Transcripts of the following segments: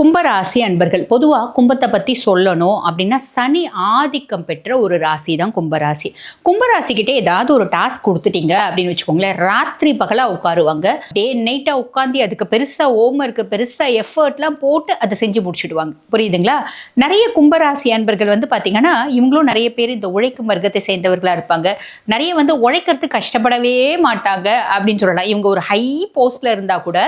கும்பராசி அன்பர்கள் பொதுவாக கும்பத்தை பற்றி சொல்லணும் அப்படின்னா சனி ஆதிக்கம் பெற்ற ஒரு ராசி தான் கும்பராசி. கும்பராசிக்கிட்டே ஏதாவது ஒரு டாஸ்க் கொடுத்துட்டீங்க அப்படின்னு வச்சுக்கோங்களேன் ராத்திரி பகலாக உட்காருவாங்க. டே நைட்டாக உட்காந்து அதுக்கு பெருசாக ஹோம்ஒர்க்கு பெருசாக எஃபர்ட்லாம் போட்டு அதை செஞ்சு முடிச்சுடுவாங்க. புரியுதுங்களா? நிறைய கும்பராசி அன்பர்கள் வந்து பார்த்தீங்கன்னா இவங்களும் நிறைய பேர் இந்த உழைக்கும் வர்க்கத்தை சேர்ந்தவர்களாக இருப்பாங்க. நிறைய வந்து உழைக்கிறதுக்கு கஷ்டப்படவே மாட்டாங்க அப்படின்னு சொல்லலாம். இவங்க ஒரு ஹை போஸ்ட்டில் இருந்தால் கூட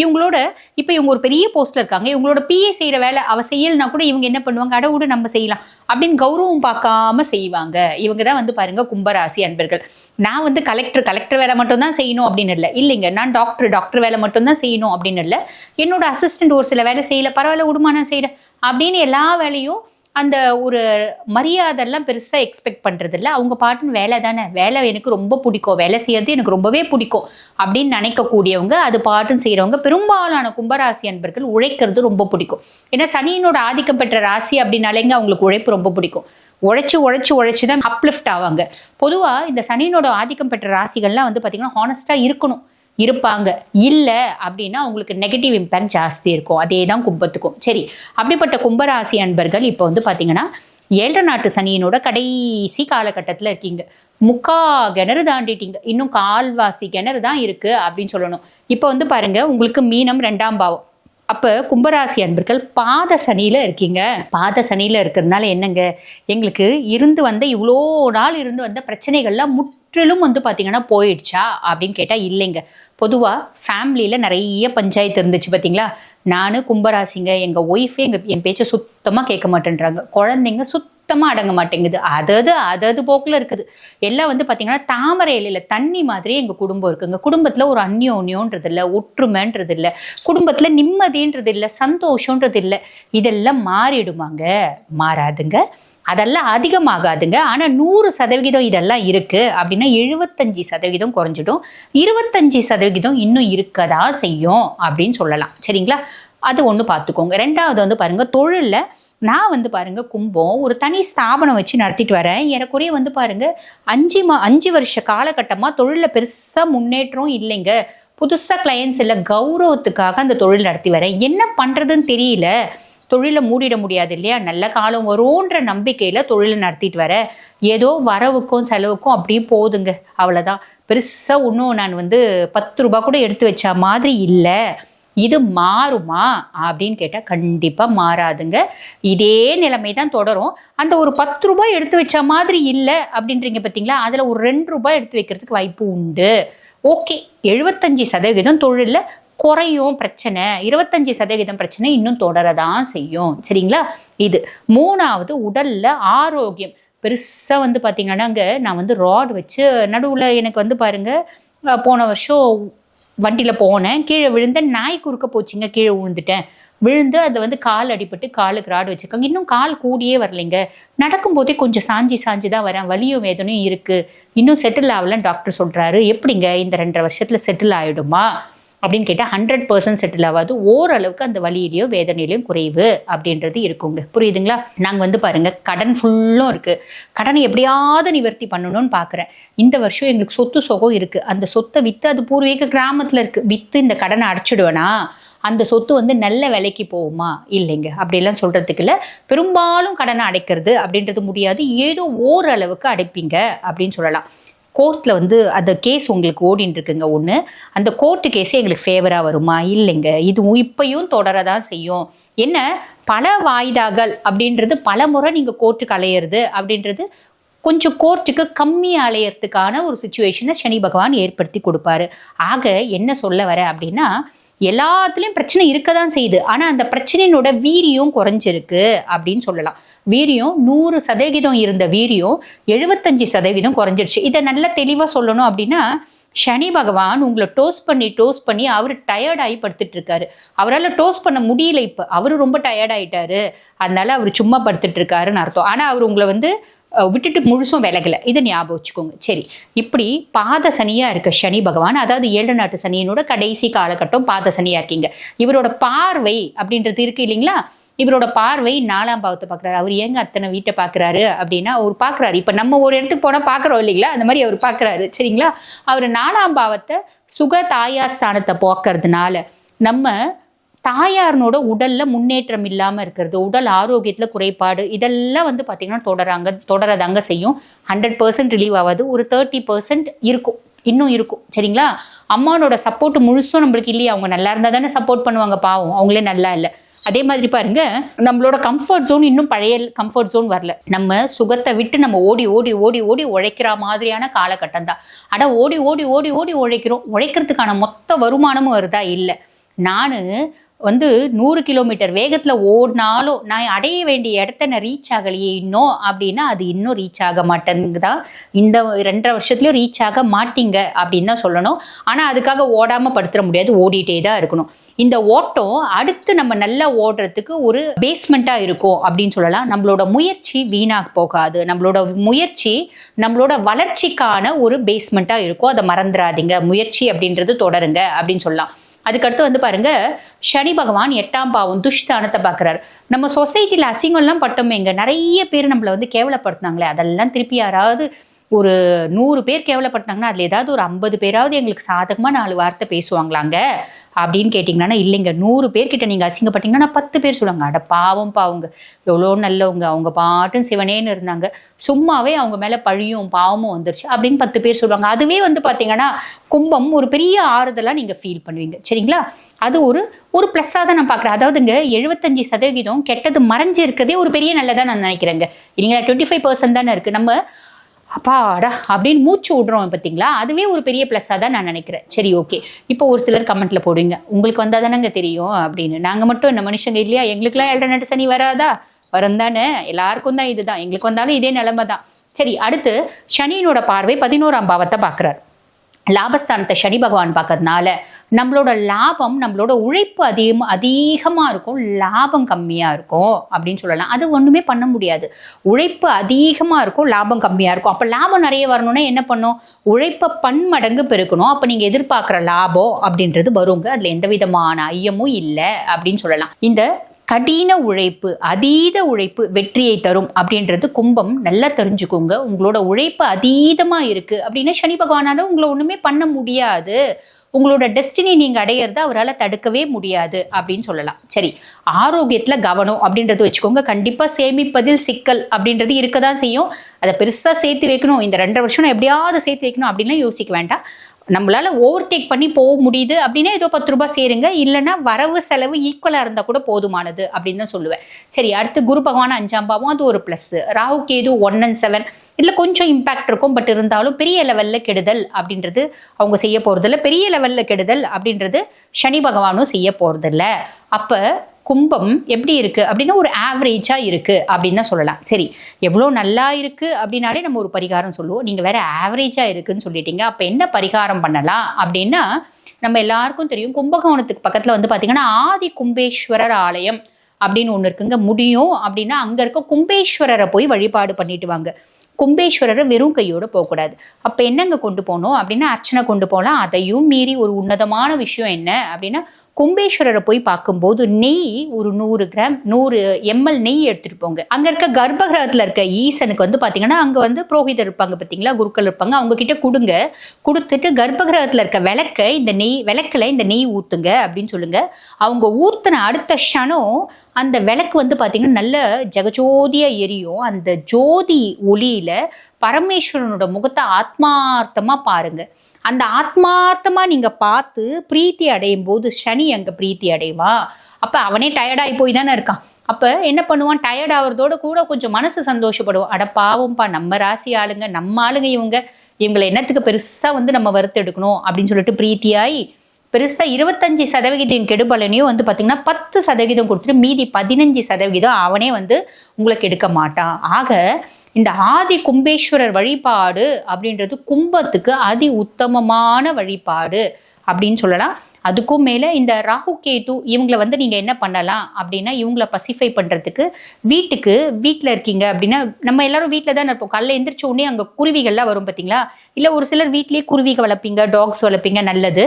இவங்களோட இப்போ இவங்க ஒரு பெரிய போஸ்ட்ல இருக்காங்க. இவங்களோட பிஏ செய்யற வேலை அவ செய்யலைனா கூட இவங்க என்ன பண்ணுவாங்க? அடை விட நம்ம செய்யலாம். அப்படின்னு கௌரவம் பார்க்காம செய்வாங்க. இவங்க தான் வந்து பாருங்க கும்பராசி அன்பர்கள். நான் வந்து கலெக்டர் கலெக்டர் வேலை மட்டும் தான் செய்யணும் அப்படின்னு இல்லை. இல்லைங்க நான் டாக்டர் டாக்டர் வேலை மட்டும் தான் செய்யணும் அப்படின்னு இல்லை. என்னோட அசிஸ்டன்ட் ஒரு சில வேலை செய்யல பரவாயில்ல விடுமா நான் செய்யறேன் அப்படின்னு எல்லா வேலையும் அந்த ஒரு மரியாதைலாம் பெருசாக எக்ஸ்பெக்ட் பண்ணுறது இல்லை அவங்க பாட்டுன்னு வேலை தானே. வேலை எனக்கு ரொம்ப பிடிக்கும். வேலை செய்கிறது எனக்கு ரொம்பவே பிடிக்கும் அப்படின்னு நினைக்கக்கூடியவங்க அது பாட்டுன்னு செய்கிறவங்க பெரும்பாலான கும்பராசி அன்பர்கள் உழைக்கிறது ரொம்ப பிடிக்கும். ஏன்னா சனியினோட ஆதிக்கம் பெற்ற ராசி அப்படின்னாலேங்க அவங்களுக்கு உழைப்பு ரொம்ப பிடிக்கும். உழைச்சி உழைச்சி உழைச்சி தான் அப்லிஃப்ட் ஆவாங்க. பொதுவாக இந்த சனியினோட ஆதிக்கம் பெற்ற ராசிகள்லாம் வந்து பார்த்திங்கன்னா ஹானஸ்ட்டாக இருக்கணும். இருப்பாங்க. இல்லை அப்படின்னா உங்களுக்கு நெகட்டிவ் இம்பேக்ட் ஜாஸ்தி இருக்கும். அதே தான் கும்பத்துக்கும். சரி அப்படிப்பட்ட கும்பராசி அன்பர்கள் இப்போ வந்து பார்த்தீங்கன்னா ஏழரை நாட்டு சனியினோட கடைசி காலகட்டத்தில் இருக்கீங்க. முக்கா கிணறு தாண்டிட்டீங்க. இன்னும் கால்வாசி கிணறு தான் இருக்குது அப்படின்னு சொல்லணும். இப்போ வந்து பாருங்கள் உங்களுக்கு மீனம் ரெண்டாம் பாவம். அப்போ கும்பராசி அன்பர்கள் பாத சனியில் இருக்கீங்க. பாத சனியில் இருக்கிறதுனால என்னங்க? எங்களுக்கு இருந்து வந்த இவ்வளோ நாள் இருந்து வந்த பிரச்சனைகள்லாம் முற்றிலும் வந்து பார்த்தீங்கன்னா போயிடுச்சா? அப்படின்னு கேட்டால் இல்லைங்க. பொதுவாக ஃபேமிலியில் நிறைய பஞ்சாயத்து இருந்துச்சு பார்த்தீங்களா நான் கும்பராசிங்க எங்கள் ஒய்ஃபே எங்கள் என் பேச்சை சுத்தமாக கேட்க மாட்டேன்றாங்க. குழந்தைங்க சுத்தமாக அடங்க மாட்டேங்குது. அதது அதது போக்கில் இருக்குது. எல்லாம் வந்து பார்த்தீங்கன்னா தாமரை இலையில் தண்ணி மாதிரி எங்கள் குடும்பம் இருக்குங்க குடும்பத்தில் ஒரு அந்யோன்யோன்றது இல்லை ஒற்றுமைன்றது இல்லை குடும்பத்தில் நிம்மதின்றது இல்லை சந்தோஷன்றது இல்லை இதெல்லாம் மாறிடுமாங்க? மாறாதுங்க. அதெல்லாம் அதிகமாகாதுங்க. ஆனால் நூறு சதவிகிதம் இதெல்லாம் இருக்குது அப்படின்னா எழுபத்தஞ்சு சதவிகிதம் குறைஞ்சிடும். இருபத்தஞ்சி சதவிகிதம் இன்னும் இருக்கதா செய்யும் அப்படின்னு சொல்லலாம். சரிங்களா? அது ஒன்று பார்த்துக்கோங்க ரெண்டாவது வந்து பாருங்கள் தொழிலில் நான் வந்து பாருங்க கும்பம் ஒரு தனி ஸ்தாபனம் வச்சு நடத்திட்டு வரேன். எனக்குரிய வந்து பாருங்க அஞ்சு மா அஞ்சு வருஷ காலகட்டமாக தொழிலில் பெருசாக முன்னேற்றம் இல்லைங்க. புதுசாக கிளையன்ஸ் இல்லை கௌரவத்துக்காக அந்த தொழில் நடத்தி வரேன். என்ன பண்ணுறதுன்னு தெரியல. தொழிலை மூடிட முடியாது இல்லையா? நல்ல காலம் வரும்ன்ற நம்பிக்கையில் தொழிலை நடத்திட்டு வர ஏதோ வரவுக்கும் செலவுக்கும் அப்படியே போதுங்க. அவ்வளோதான் பெருசாக இன்னும் நான் வந்து பத்து ரூபா கூட எடுத்து வச்ச மாதிரி இல்லை. இது மாறுமா அப்படின்னு கேட்டால் கண்டிப்பாக மாறாதுங்க. இதே நிலைமை தான் தொடரும். அந்த ஒரு பத்து ரூபாய் எடுத்து வச்ச மாதிரி இல்லை அப்படின்றீங்க பார்த்தீங்களா அதில் ஒரு ரெண்டு ரூபாய் எடுத்து வைக்கிறதுக்கு வாய்ப்பு உண்டு. ஓகே எழுபத்தஞ்சு சதவீதம் தொழிலில் குறையும் பிரச்சனை. இருபத்தஞ்சு சதவீதம் பிரச்சனை இன்னும் தொடரதான் செய்யும். சரிங்களா? இது மூணாவது உடல்ல ஆரோக்கியம். பெருசாக வந்து பார்த்தீங்கன்னாங்க நான் வந்து ராட் வச்சு நடுவில் எனக்கு வந்து பாருங்க போன வருஷம் வண்டியில் போனேன். கீழே விழுந்த நாய் குறுக்க போச்சுங்க. கீழே விழுந்துட்டேன். விழுந்து அதை வந்து கால் அடிபட்டு காலுக்கு ராடு வச்சுருக்காங்க. இன்னும் கால் கூடியே வரலைங்க. நடக்கும்போதே கொஞ்சம் சாஞ்சி சாஞ்சி தான் வரேன். வலியும் வேதனையும் இருக்குது இன்னும் செட்டில் ஆகலன்னு டாக்டர் சொல்கிறாரு எப்படிங்க இந்த ரெண்டரை வருஷத்தில் செட்டில் ஆகிடுமா அப்படின்னு கேட்டால் ஹண்ட்ரட் பர்சன்ட் செட்டில் ஆகாது. ஓரளவுக்கு அந்த வலியிலையோ வேதனையிலையும் குறைவு அப்படின்றது இருக்குங்க. புரியுதுங்களா? நாங்கள் வந்து பாருங்கள் கடன் ஃபுல்லும் இருக்குது கடனை எப்படியாவது நிவர்த்தி பண்ணணும்னு பார்க்குறேன் இந்த வருஷம் எங்களுக்கு சொத்து சுகம் இருக்குது அந்த சொத்தை விற்று அது பூர்வீக கிராமத்தில் இருக்குது விற்று இந்த கடனை அடைச்சிடுவேனா? அந்த சொத்து வந்து நல்ல விலைக்கு போகுமா? இல்லைங்க. அப்படிலாம் சொல்கிறதுக்கு இல்லை. பெரும்பாலும் கடனை அடைக்கிறது அப்படின்றது முடியாது. ஏதோ ஓரளவுக்கு அடைப்பீங்க அப்படின்னு சொல்லலாம். கோர்ட்டில் வந்து அந்த கேஸ் உங்களுக்கு ஓடின்னு இருக்குங்க ஒன்று அந்த கோர்ட்டு கேஸே எங்களுக்கு ஃபேவராக வருமா? இல்லைங்க. இது இப்பயும் தொடரதான் செய்யும். என்ன? பல வாய்தாகள் அப்படின்றது பல முறை நீங்கள் கோர்ட்டுக்கு அலையிறது அப்படின்றது கொஞ்சம் கோர்ட்டுக்கு கம்மி அலையிறதுக்கான ஒரு சுச்சுவேஷனை சனி பகவான் ஏற்படுத்தி கொடுப்பாரு. ஆக என்ன சொல்ல வர அப்படின்னா எல்லாத்துலேயும் பிரச்சனை இருக்க தான் செய்யுது. ஆனால் அந்த பிரச்சனையினோட வீரியம் குறைஞ்சிருக்கு அப்படின்னு சொல்லலாம். வீரியம் நூறு சதவிகிதம் இருந்த வீரியம் எழுபத்தஞ்சு சதவிகிதம் குறைஞ்சிருச்சு இதை நல்லா தெளிவாக சொல்லணும் அப்படின்னா சனி பகவான் உங்களை டோஸ் பண்ணி டோஸ் பண்ணி அவர் டயர்டாகி படுத்துட்டு இருக்காரு அவரால் டோஸ் பண்ண முடியல இப்போ. அவர் ரொம்ப டயர்ட் ஆயிட்டாரு. அதனால அவர் சும்மா படுத்துட்டு இருக்காருன்னு அர்த்தம். ஆனால் அவர் உங்களை வந்து விட்டுட்டு முழுசும் விலகலை. இதை ஞாபகம் வச்சுக்கோங்க. சரி. இப்படி பாத சனியாக இருக்க சனி பகவான் அதாவது ஏழு நாட்டு சனியினோட கடைசி காலகட்டம் பாத சனியாக இருக்கீங்க. இவரோட பார்வை அப்படின்றது இருக்கு இல்லைங்களா? இவரோட பார்வை நாலாம் பாவத்தை பார்க்குறாரு. அவர் ஏங்க அத்தனை வீட்டை பார்க்குறாரு அப்படின்னா அவர் பார்க்குறாரு. இப்போ நம்ம ஒரு இடத்துக்கு போனால் பார்க்குறோம் இல்லைங்களா? அந்த மாதிரி அவர் பார்க்குறாரு. சரிங்களா? அவர் நாலாம் பாவத்தை சுக தாயார் ஸ்தானத்தை போக்குறதுனால நம்ம தாயாரனோட உடல்ல முன்னேற்றம் இல்லாமல் இருக்கிறது உடல் ஆரோக்கியத்தில் குறைபாடு இதெல்லாம் வந்து பார்த்தீங்கன்னா தொடராங்க தொடரதாங்க செய்யும். ஹண்ட்ரட் பர்சன்ட் ரிலீவ் ஆகாது. ஒரு தேர்ட்டி பர்சன்ட் இருக்கும். இன்னும் இருக்கும். சரிங்களா? அம்மானோட சப்போர்ட் முழுசும் நம்மளுக்கு இல்லையா. அவங்க நல்லா இருந்தா தானே சப்போர்ட் பண்ணுவாங்க. பாவம் அவங்களே நல்லா இல்லை. அதே மாதிரி பாருங்க நம்மளோட கம்ஃபர்ட் ஜோன் இன்னும் பழைய கம்ஃபர்ட் ஜோன் வரல. நம்ம சுகத்தை விட்டு நம்ம ஓடி ஓடி ஓடி ஓடி உழைக்கிற மாதிரியான காலகட்டம் தான். அட ஓடி ஓடி ஓடி ஓடி உழைக்கிறோம். உழைக்கிறதுக்கான மொத்த வருமானமும் வருதா? இல்லை. நான் வந்து நூறு கிலோமீட்டர் வேகத்தில் ஓடினாலும் நான் அடைய வேண்டிய இடத்த நான் ரீச் ஆகலையே இன்னும் அப்படின்னா அது இன்னும் ரீச் ஆக மாட்டேங்குதா? இந்த ரெண்டரை வருஷத்துலையும் ரீச் ஆக மாட்டீங்க அப்படின்னு தான் சொல்லணும். ஆனால் அதுக்காக ஓடாமல் படுத்துற முடியாது ஓடிட்டே தான் இருக்கணும். இந்த ஓட்டம் அடுத்து நம்ம நல்லா ஓடுறதுக்கு ஒரு பேஸ்மெண்ட்டாக இருக்கும் அப்படின்னு சொல்லலாம். நம்மளோட முயற்சி வீணாக போகாது. நம்மளோட முயற்சி நம்மளோட வளர்ச்சிக்கான ஒரு பேஸ்மெண்ட்டாக இருக்கும். அதை மறந்துடாதீங்க. முயற்சி அப்படின்றது தொடருங்க அப்படின்னு சொல்லலாம். அதுக்கடுத்து வந்து பாருங்க சனி பகவான் எட்டாம் பாவம் துஷ்தானத்தை பார்க்குறாரு. நம்ம சொசைட்டியில் அசிங்கம்லாம் பட்டோமே இங்கே நிறைய பேர் நம்மளை வந்து கேவலப்படுத்தினாங்களே அதெல்லாம் திருப்பி யாராவது ஒரு நூறு பேர் கேவலப்பட்டாங்கன்னா அதில் ஏதாவது ஒரு ஐம்பது பேராவது எங்களுக்கு சாதகமாக நாலு வார்த்தை பேசுவாங்களாங்க. அப்படின்னு கேட்டிங்கன்னா இல்லைங்க. நூறு பேர்கிட்ட நீங்கள் அசிங்கப்பட்டீங்கன்னா பத்து பேர் சொல்லுவாங்க அட பாவம் பாவங்க எவ்வளோ நல்லவங்க. அவங்க பாட்டும் சிவனேன்னு இருந்தாங்க. சும்மாவே அவங்க மேலே பழியும் பாவமும் வந்துருச்சு அப்படின்னு பத்து பேர் சொல்லுவாங்க. அதுவே வந்து பார்த்தீங்கன்னா கும்பம் ஒரு பெரிய ஆறுதலாக நீங்கள் ஃபீல் பண்ணுவீங்க. சரிங்களா? அது ஒரு ஒரு ப்ளஸ்ஸாக தான் நான் பார்க்குறேன் அதாவதுங்க எழுபத்தஞ்சு சதவீதம் கெட்டது மறைஞ்சு இருக்கிறதே ஒரு பெரிய நல்லதாக நான் நினைக்கிறேங்க. இல்லைங்களா? டுவெண்ட்டி ஃபைவ் பர்சன்ட் தானே இருக்குது நம்ம அப்பாடா அப்படின்னு மூச்சு விடுறோம் பார்த்தீங்களா? அதுவே ஒரு பெரிய ப்ளஸ்ஸாக தான் நான் நினைக்கிறேன். சரி ஓகே இப்போ ஒரு சிலர் கமெண்ட்டில் போடுவீங்க. உங்களுக்கு வந்தால் தானேங்க தெரியும் அப்படின்னு. நாங்கள் மட்டும் என்ன மனுஷங்க இல்லையா? எங்களுக்குலாம் ஏழரை நட்டு சனி வராதா? வரும் தானே. எல்லாருக்கும் தான் இதுதான். எங்களுக்கு வந்தாலும் இதே நிலைமை தான். சரி அடுத்து சனியினோட பார்வை பதினோராம் பாவத்தை பார்க்குறாரு. லாபஸ்தானத்தை சனி பகவான் பார்க்கறதுனால நம்மளோட லாபம் நம்மளோட உழைப்பு அதிகம் அதிகமாக இருக்கும். லாபம் கம்மியாக இருக்கும் அப்படின்னு சொல்லலாம். அது ஒன்றுமே பண்ண முடியாது. உழைப்பு அதிகமாக இருக்கும் லாபம் கம்மியாக இருக்கும். அப்போ லாபம் நிறைய வரணும்னா என்ன பண்ணும்? உழைப்பை பன்மடங்கு பெருக்கணும். அப்போ நீங்கள் எதிர்பார்க்குற லாபம் அப்படின்றது வருங்க. அதில் எந்த விதமான ஐயமும் இல்லை அப்படின்னு சொல்லலாம். இந்த கடின உழைப்பு அதீத உழைப்பு வெற்றியை தரும் அப்படின்றது கும்பம். நல்லா தெரிஞ்சுக்கோங்க. உங்களோட உழைப்பு அதீதமாக இருக்குது அப்படின்னா சனி பகவானால் உங்களை ஒன்றுமே பண்ண முடியாது. உங்களோட டெஸ்டினி நீங்கள் அடையிறத அவரால் தடுக்கவே முடியாது அப்படின்னு சொல்லலாம். சரி ஆரோக்கியத்தில் கவனம் அப்படின்றது வச்சுக்கோங்க. கண்டிப்பாக சேமிப்பதில் சிக்கல் அப்படின்றது இருக்க தான் செய்யும். அதை பெருசாக சேர்த்து வைக்கணும். இந்த ரெண்டரை வருஷம் நான் எப்படியாவது சேர்த்து வைக்கணும் அப்படின்லாம் யோசிக்க வேண்டாம். நம்மளால ஓவர்டேக் பண்ணி போக முடியுது அப்படின்னா ஏதோ பத்து ரூபாய் சேருங்க. இல்லைன்னா வரவு செலவு ஈக்குவலாக இருந்தால் கூட போதுமானது அப்படின்னு தான் சொல்லுவேன். சரி அடுத்து குரு பகவான் அஞ்சாம் பாவம் அது ஒரு plus Rahu Ketu one and seven இல்லை கொஞ்சம் இம்பாக்ட் இருக்கும் பட் இருந்தாலும் பெரிய லெவலில் கெடுதல் அப்படின்றது அவங்க செய்ய போகிறதில்ல பெரிய லெவலில் கெடுதல் அப்படின்றது சனி பகவானும் செய்ய போகிறதில்ல அப்போ கும்பம் எப்படி இருக்கு அப்படின்னா ஒரு ஆவரேஜா இருக்கு அப்படின்னு தான் சொல்லலாம். சரி எவ்வளோ நல்லா இருக்கு அப்படின்னாலே நம்ம ஒரு பரிகாரம் சொல்லுவோம். நீங்க வேற ஆவரேஜா இருக்குன்னு சொல்லிட்டீங்க. அப்ப என்ன பரிகாரம் பண்ணலாம் அப்படின்னா நம்ம எல்லாருக்கும் தெரியும் கும்பகோணத்துக்கு பக்கத்துல வந்து பாத்தீங்கன்னா ஆதி கும்பேஸ்வரர் ஆலயம் அப்படின்னு ஒன்று இருக்குங்க. முடியும் அப்படின்னா அங்க இருக்க கும்பேஸ்வரரை போய் வழிபாடு பண்ணிட்டு வாங்க. கும்பேஸ்வரரை வெறும் கையோட போகக்கூடாது. அப்போ என்னங்க கொண்டு போகணும் அப்படின்னா அர்ச்சனை கொண்டு போகலாம். அதையும் மீறி ஒரு உன்னதமான விஷயம் என்ன அப்படின்னா கும்பேஸ்வரரை போய் பார்க்கும்போது நெய் ஒரு நூறு கிராம் நூறு எம்எல் நெய் எடுத்துட்டு போங்க. அங்க இருக்க கர்ப்பகிரகத்துல இருக்க ஈசனுக்கு வந்து பாத்தீங்கன்னா அங்க வந்து புரோகிதர் இருப்பாங்க பாத்தீங்களா? குருக்கள் இருப்பாங்க. அவங்க கிட்ட கொடுங்க. கொடுத்துட்டு கர்ப்பகிரகத்துல இருக்க விளக்க இந்த நெய் விளக்குல இந்த நெய் ஊத்துங்க அப்படின்னு சொல்லுங்க. அவங்க ஊத்துன அடுத்த க்ஷணம் அந்த விளக்கு வந்து பாத்தீங்கன்னா நல்ல ஜெகஜோதியா எரியும். அந்த ஜோதி ஒளியில பரமேஸ்வரனோட முகத்தை ஆத்மார்த்தமா பாருங்க. அந்த ஆத்மார்த்தமாக நீங்கள் பார்த்து பிரீத்தி அடையும் போது சனி அங்கே பிரீத்தி அடைவா. அப்போ அவனே டயர்டாகி போய் தானே இருக்கான். அப்போ என்ன பண்ணுவான்? டயர்ட் ஆகிறதோட கூட கொஞ்சம் மனசு சந்தோஷப்படுவோம் அட பாவம்ப்பா நம்ம ராசி ஆளுங்க நம்ம ஆளுங்க இவங்க. இவங்களை என்னத்துக்கு பெருசாக வந்து நம்ம வறுத்தெடுக்கணும் அப்படின்னு சொல்லிட்டு பிரீத்தியாகி பெருசாக இருபத்தஞ்சி சதவிகிதம் கெடுபலனையும் வந்து பார்த்திங்கன்னா பத்து சதவீதம் கொடுத்துட்டு மீதி பதினஞ்சு சதவிகிதம் அவனே வந்து உங்களுக்கு எடுக்க மாட்டான். ஆக இந்த ஆதி கும்பேஸ்வரர் வழிபாடு அப்படின்றது கும்பத்துக்கு அதி உத்தமமான வழிபாடு அப்படின்னு சொல்லலாம். அதுக்கும் மேலே இந்த ராகு கேது இவங்களை வந்து நீங்கள் என்ன பண்ணலாம் அப்படின்னா இவங்களை பசிஃபை பண்ணுறதுக்கு வீட்டுக்கு வீட்டில் இருக்கீங்க அப்படின்னா நம்ம எல்லாரும் வீட்டில் தான் இருப்போம். காலைல எந்திரிச்ச உடனே அங்கே குருவிகள்லாம் வரும் பார்த்தீங்களா இல்லை ஒரு சிலர் வீட்லேயே குருவிகள் வளர்ப்பீங்க டாக்ஸ் வளர்ப்பீங்க நல்லது.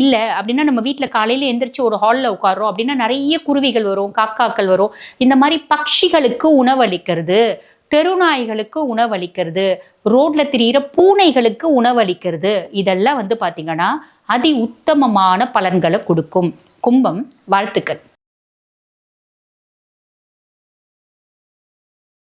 இல்லை அப்படின்னா நம்ம வீட்டில் காலையில் எந்திரிச்சு ஒரு ஹாலில் உட்காரோம் அப்படின்னா நிறைய குருவிகள் வரும் காக்காக்கள் வரும். இந்த மாதிரி பட்சிகளுக்கு உணவளிக்கிறது தெருநாய்களுக்கு உணவளிக்கிறது. ரோட்ல திரியிற பூனைகளுக்கு உணவளிக்கிறது. இதெல்லாம் வந்து பாத்தீங்கன்னா அதி உத்தமமான பலன்களை கொடுக்கும். கும்பம் வாழ்த்துக்கள்.